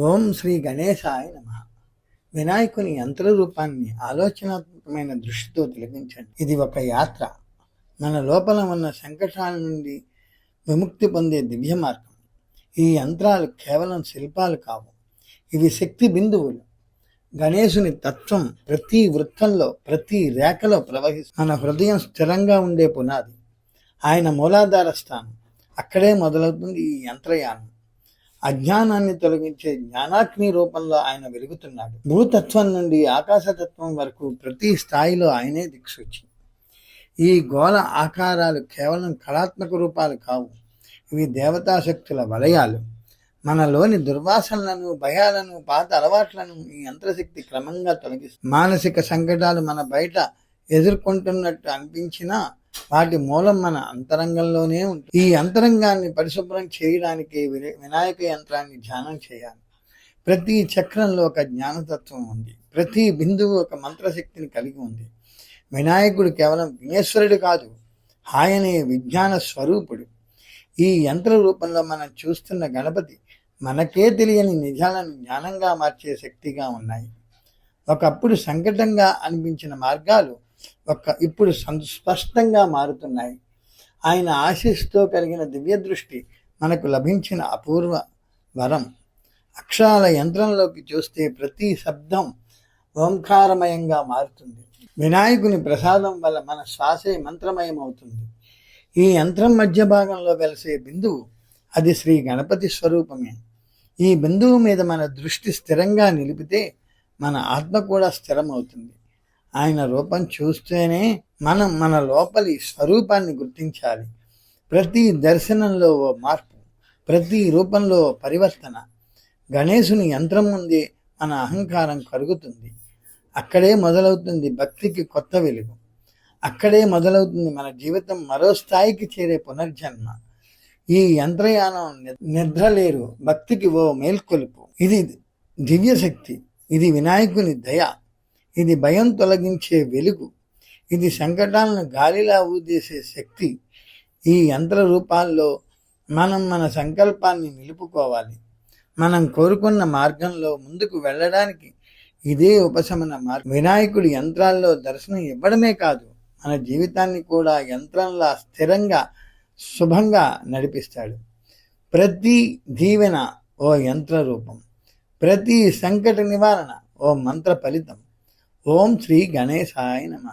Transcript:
ఓం శ్రీ గణేశాయ నమ. వినాయకుని యంత్ర రూపాన్ని ఆలోచనాత్మకమైన దృష్టితో తిలకించండి. ఇది ఒక యాత్ర. మన లోపల ఉన్న సంకటాల నుండి విముక్తి పొందే దివ్య మార్గం. ఈ యంత్రాలు కేవలం శిల్పాలు కావు. ఇవి శక్తి బిందువులు. గణేశుని తత్వం ప్రతి వృత్తంలో ప్రతి రేఖలో ప్రవహిస్తుంది. మన హృదయం స్థిరంగా ఉండే పునాది. ఆయన మూలాధార స్థానం. అక్కడే మొదలవుతుంది ఈ యంత్రయానం. అజ్ఞానాన్ని తొలగించే జ్ఞానాగ్ని రూపంలో ఆయన వెలుగుతున్నాడు. భూతత్వం నుండి ఆకాశతత్వం వరకు ప్రతి స్థాయిలో ఆయనే దిక్సూచి. ఈ గోళ ఆకారాలు కేవలం కళాత్మక రూపాలు కావు. ఇవి దేవతాశక్తుల వలయాలు. మనలోని దుర్వాసనలను భయాలను పాత అలవాట్లను ఈ యంత్రశక్తి క్రమంగా తొలగిస్తుంది. మానసిక సంకటాలు మన బయట ఎదుర్కొంటున్నట్టు అనిపించినా వాటి మూలం మన అంతరంగంలోనే ఉంటుంది. ఈ అంతరంగాన్ని పరిశుభ్రం చేయడానికి వినాయక యంత్రాన్ని ధ్యానం చేయాలి. ప్రతి చక్రంలో ఒక జ్ఞానతత్వం ఉంది. ప్రతి బిందువు ఒక మంత్రశక్తిని కలిగి ఉంది. వినాయకుడు కేవలం విఘ్నేశ్వరుడు కాదు ఆయనే విజ్ఞాన స్వరూపుడు. ఈ యంత్ర రూపంలో మనం చూస్తున్న గణపతి మనకే తెలియని నిజాలను జ్ఞానంగా మార్చే శక్తిగా ఉన్నాయి. ఒకప్పుడు సంకటంగా అనిపించిన మార్గాలు ఒక ఇప్పుడు స్పష్టంగా మారుతున్నాయి. ఆయన ఆశీస్సుతో కలిగిన దివ్య దృష్టి మనకు లభించిన అపూర్వ వరం. అక్షరాల యంత్రంలోకి చూస్తే ప్రతి శబ్దం ఓంకారమయంగా మారుతుంది. వినాయకుని ప్రసాదం వల్ల మన శ్వాసే మంత్రమయం అవుతుంది ఈ యంత్రం మధ్య భాగంలో వెలిసే బిందువు అది శ్రీ గణపతి స్వరూపమే. ఈ బిందువు మీద మన దృష్టి స్థిరంగా నిలిపితే మన ఆత్మ కూడా స్థిరమవుతుంది. ఆయన రూపం చూస్తేనే మనం మన లోపలి స్వరూపాన్ని గుర్తించాలి. ప్రతి దర్శనంలో ఓ మార్పు ప్రతి రూపంలో పరివర్తన. గణేశుని యంత్రం ముందే మన అహంకారం కరుగుతుంది. అక్కడే మొదలవుతుంది భక్తికి కొత్త వెలుగు. అక్కడే మొదలవుతుంది మన జీవితం మరో స్థాయికి చేరే పునర్జన్మ. ఈ యంత్రయానం ని- నిద్రలేరు భక్తికి ఓ మేల్కొలుపు. ఇది దివ్యశక్తి. ఇది వినాయకుని దయ. ఇది భయం తొలగించే వెలుగు. ఇది సంకటాలను గాలిలా ఊదేసే శక్తి. ఈ యంత్ర రూపాల్లో మనం మన సంకల్పాన్ని నిలుపుకోవాలి. మనం కోరుకున్న మార్గంలో ముందుకు వెళ్ళడానికి ఇదే ఉపశమన మార్గం. వినాయకుడి యంత్రాల్లో దర్శనం ఇవ్వడమే కాదు మన జీవితాన్ని కూడా యంత్రంలా స్థిరంగా శుభంగా నడిపిస్తాడు. ప్రతి దీవెన ఓ యంత్ర రూపం. ప్రతి సంకట నివారణ ఓ మంత్ర ఫలితం. ఓం శ్రీ గణేశాయ నమ.